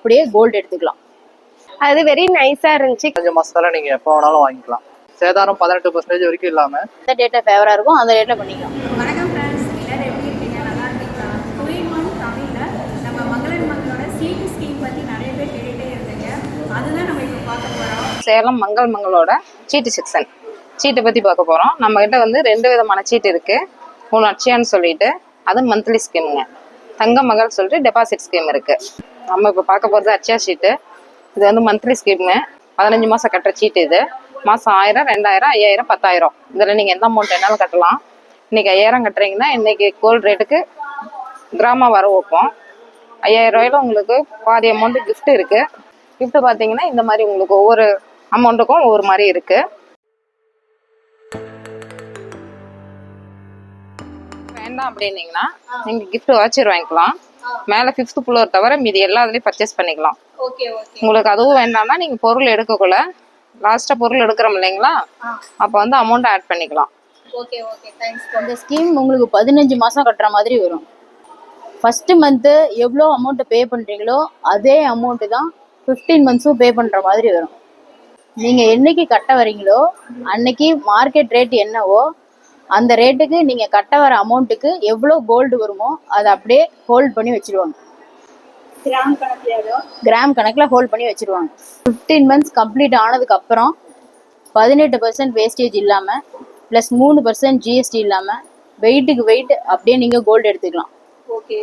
அப்படியே கோல்டு எடுத்துக்கலாம். அது வெரி நைஸா இருந்துச்சு. அஞ்சு மாசத்துல நீங்க எப்போ வேணாலும் வாங்கிக்கலாம். சேதாரம் பதினெட்டு பர்சன்டேஜ் வரைக்கும் இல்லாம. எந்த டேட்டா ஃபேவரா இருக்கும் அந்த டேட்டா பண்ணிக்கலாம். வணக்கம் ஃப்ரெண்ட்ஸ் எல்லாரும் எப்படி இருக்கீங்க? நல்லா இருக்கீங்களா? டூயின் ஒன் தமிழில். நம்ம மங்களன் மங்களோட சீட்டு ஸ்கீம் பற்றி நிறைய பேர் கேட்டுகிட்டே இருந்தீங்க. அதுதான் நம்ம இப்போ பார்க்க போகிறோம் சேலம் மங்கள் மங்களோட சீட்டு செக்ஷன் சீட்டை பற்றி பார்க்க போகிறோம் நம்மக்கிட்ட வந்து ரெண்டு விதமான சீட்டு இருக்குது ஒன்று அட்சயான்னு சொல்லிட்டு. அது மந்த்லி ஸ்கீமுங்க தங்க மகள் சொல்லிட்டு டெபாசிட் ஸ்கீம் இருக்குது நம்ம இப்போ பார்க்க போகிறது அட்சயா சீட்டு இது வந்து மந்த்லி ஸ்கீமு பதினஞ்சு மாதம் கட்டுற சீட்டு இது. மாதம் ஆயிரம் ரெண்டாயிரம் ஐயாயிரம் பத்தாயிரம். இதில் நீங்கள் எந்த அமௌண்ட் வேணாலும் கட்டலாம். இன்றைக்கி ஐயாயிரம் கட்டுறீங்கன்னா இன்றைக்கி கோல்டு ரேட்டுக்கு கிராமம் வர வைப்போம். ஐயாயிரம் ரூபாயில் உங்களுக்கு பாதி அமௌண்ட்டு கிஃப்ட்டு இருக்குது கிஃப்ட்டு பார்த்தீங்கன்னா இந்த மாதிரி உங்களுக்கு ஒவ்வொரு அமௌண்ட்டுக்கும் ஒவ்வொரு மாதிரி இருக்குது வேண்டாம் அப்படின்னீங்கன்னா நீங்கள் கிஃப்ட்டு வாட்சர் வாங்கிக்கலாம். மேல ஃபிஃப்த் ஃப்ளோர் தவிர மீதி எல்லா இதுலயும் பர்ச்சேஸ் பண்ணிக்கலாம். ஓகே ஓகே உங்களுக்கு அதுவும் வேண்டாம்னா நீங்க பொருள் எடுக்கக்குள்ள லாஸ்டா பொருள் எடுக்கிறோம் இல்லைங்களா? அப்போ வந்து அமௌண்ட் ஆட் பண்ணிக்கலாம். ஓகே ஓகே தேங்க்ஸ் இந்த ஸ்கீம் உங்களுக்கு பதினஞ்சு மாதம் கட்டுற மாதிரி வரும். ஃபஸ்ட்டு மந்த்து எவ்வளோ அமௌண்ட்டை பே பண்ணுறீங்களோ அதே அமௌண்ட்டு தான் ஃபிஃப்டீன் மந்த்ஸும் பே பண்ணுற மாதிரி வரும். நீங்கள் என்னைக்கு கட்ட வரீங்களோ அன்னைக்கு மார்க்கெட் ரேட் என்னவோ அந்த ரேட்டுக்கு நீங்கள் கட்ட வர அமௌண்ட்டுக்கு எவ்வளோ கோல்டு வருமோ அதை அப்படியே ஹோல்ட் பண்ணி வச்சிருவாங்க. கிராம் கணக்கில் கிராம் கணக்கில் ஹோல்ட் பண்ணி வச்சிருவாங்க. ஃபிஃப்டீன் மந்த்ஸ் கம்ப்ளீட் ஆனதுக்கு அப்புறம் பதினெட்டு பர்சன்ட் வேஸ்டேஜ் இல்லாமல் ப்ளஸ் மூணு பர்சன்ட் ஜிஎஸ்டி இல்லாமல் வெயிட்டுக்கு வெயிட் அப்படியே நீங்கள் கோல்டு எடுத்துக்கலாம். ஓகே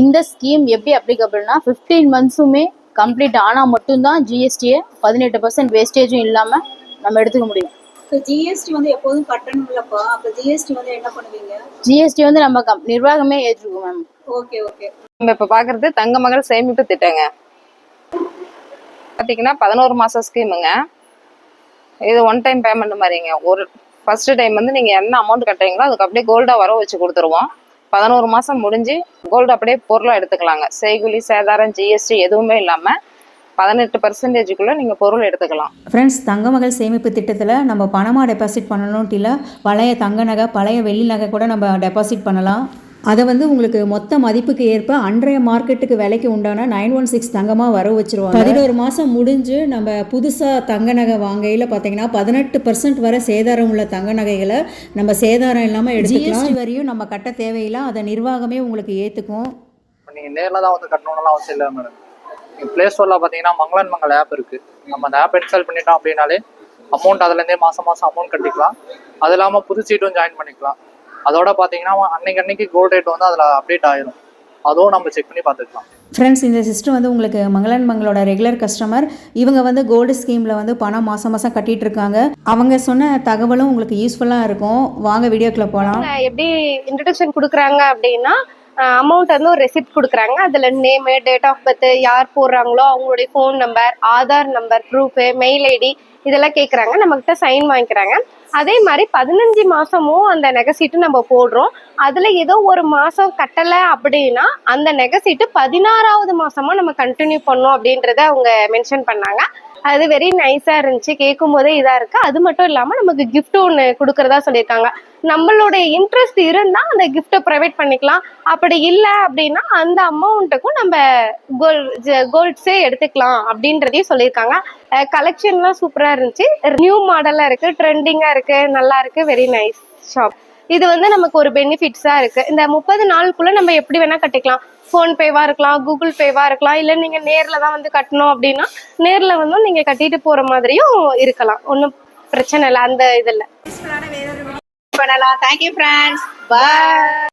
இந்த ஸ்கீம் எப்படி அப்ளிகபிள்னா ஃபிஃப்டீன் மந்த்ஸுமே கம்ப்ளீட் ஆனால் மட்டும்தான் ஜிஎஸ்டியை பதினெட்டு பர்சன்ட் வேஸ்டேஜும் இல்லாமல் நம்ம எடுத்துக்க முடியும். ஜிஎஸ்டி வந்து எப்போதும் கட்டணும் இல்லப்பா அப்போ ஜிஎஸ்டி வந்து என்ன பண்ணுவீங்க? ஜிஎஸ்டி வந்து நம்ம கம் நிர்வாகமே ஏற்றிருக்கோம் மேம். Okay okay. நம்ம இப்போ பார்க்குறது தங்க மகள் சேமிப்பு திட்டங்க. பார்த்தீங்கன்னா பதினோரு மாதம் ஸ்கீமுங்க. இது ஒன் டைம் பேமெண்ட் மாதிரிங்க. ஒரு ஃபர்ஸ்ட் டைம் வந்து நீங்கள் என்ன அமௌண்ட் கட்டுறீங்களோ அதுக்கு அப்படியே கோல்டாக வர வச்சு கொடுத்துருவோம். பதினோரு மாதம் முடிஞ்சு கோல்டு அப்படியே பொருளாக எடுத்துக்கலாங்க. செய்குலி சேதாரம் ஜிஎஸ்டி எதுவுமே இல்லாமல் பதினெட்டு பர்சன்டேஜுக்குள்ளே நீங்கள் பொருள் எடுத்துக்கலாம். ஃப்ரெண்ட்ஸ் தங்க மகள் சேமிப்பு திட்டத்தில் நம்ம பணமாக டெபாசிட் பண்ணணும்ட்டு இல்லை பழைய தங்க நகை பழைய வெள்ளி நகை கூட நம்ம டெபாசிட் பண்ணலாம். அதை வந்து உங்களுக்கு மொத்த மதிப்புக்கு ஏற்ப அன்றைய மார்க்கெட்டுக்கு விலைக்கு உண்டான நைன் ஒன் சிக்ஸ் தங்கமாக வர வச்சிருவாங்க. பதினோரு மாதம் முடிஞ்சு நம்ம புதுசாக தங்க நகை வாங்கையில் பார்த்தீங்கன்னா பதினெட்டு பர்சன்ட் வரை சேதாரம் உள்ள தங்க நகைகளை நம்ம சேதாரம் இல்லாமல் எடுத்துக்கலாம். வரையும் நம்ம கட்ட தேவையில்லை அதை நிர்வாகமே உங்களுக்கு ஏற்றுக்கும் நீங்க நேர்ல தான் வந்து கட்டணும்லாம் அவசியம் இல்லை மேடம் பிளே ஸ்டோர்ல பாத்தீங்கன்னா மங்களன் மங்கள் ஆப் இருக்கு. நம்ம அந்த ஆப் இன்ஸ்டால் பண்ணிட்டோம் அப்படின்னாலே அமௌண்ட் அதுல இருந்தே மாசம் மாசம் அமௌண்ட் கட்டிக்கலாம். அது இல்லாம புது சீட்டும் ஜாயின் பண்ணிக்கலாம். அதோட பாத்தீங்கன்னா அன்னைக்கு அன்னைக்கு கோல்ட் ரேட் வந்து அதுல அப்டேட் ஆயிரும். அதுவும் நம்ம செக் பண்ணி பார்த்துக்கலாம் ஃப்ரெண்ட்ஸ் இந்த சிஸ்டம் வந்து உங்களுக்கு மங்களன் மங்களோட ரெகுலர் கஸ்டமர் இவங்க வந்து கோல்டு ஸ்கீமில் வந்து பணம் மாதம் மாதம் கட்டிட்டு இருக்காங்க. அவங்க சொன்ன தகவலும் உங்களுக்கு யூஸ்ஃபுல்லாக இருக்கும். வாங்க வீடியோக்குள்ளே போகலாம் எப்படி இன்ட்ரடக்ஷன் கொடுக்குறாங்க அப்படின்னா அமௌண்ட் வந்து ஒரு ரெசிப்ட் கொடுக்குறாங்க. அதில் நேமு டேட் ஆஃப் பர்த்து யார் போடுறாங்களோ அவங்களுடைய phone number Aadhaar number proof mail ID இதெல்லாம் கேட்குறாங்க நம்மக்கிட்ட சைன் வாங்கிக்கிறாங்க. அதே மாதிரி பதினஞ்சு மாதமும் அந்த நெகசீட்டு நம்ம போடுறோம். அதில் ஏதோ ஒரு மாதம் கட்டலை அப்படின்னா அந்த நெகசீட்டு பதினாறாவது மாதமாக நம்ம கண்டினியூ பண்ணோம் அப்படின்றத அவங்க மென்ஷன் பண்ணாங்க. அது வெரி நைஸா இருந்துச்சு. கேட்கும் போதே இதா இருக்கு. அது மட்டும் இல்லாம நமக்கு கிஃப்ட் ஒன்று கொடுக்கறதா சொல்லியிருக்காங்க. நம்மளுடைய இன்ட்ரெஸ்ட் இருந்தா அந்த கிஃப்ட்டை ப்ரொவைட் பண்ணிக்கலாம். அப்படி இல்லை அப்படின்னா அந்த அமௌண்ட்டுக்கும் நம்ம கோல் கோல்ட்ஸே எடுத்துக்கலாம் அப்படின்றதையும் சொல்லியிருக்காங்க. கலெக்ஷன்லாம் சூப்பரா இருந்துச்சு. நியூ மாடலா இருக்கு ட்ரெண்டிங்கா இருக்கு நல்லா இருக்கு. வெரி நைஸ் ஷாப் இது வந்து நமக்கு ஒரு பெனிஃபிட்ஸா இருக்கு. இந்த முப்பது நாளுக்குள்ள நம்ம எப்படி வேணா கட்டிக்கலாம். ஃபோன் பேவா இருக்கலாம் கூகுள் பேவா இருக்கலாம் இல்ல நீங்க நேர்ல தான் வந்து கட்டணும் அப்படின்னா நேர்ல வந்து நீங்க கட்டிட்டு போற மாதிரியும் இருக்கலாம். ஒன்றும் பிரச்சனை இல்லை அந்த இதுல பண்ணலாம் தேங்க்யூ ஃப்ரெண்ட்ஸ் பாய்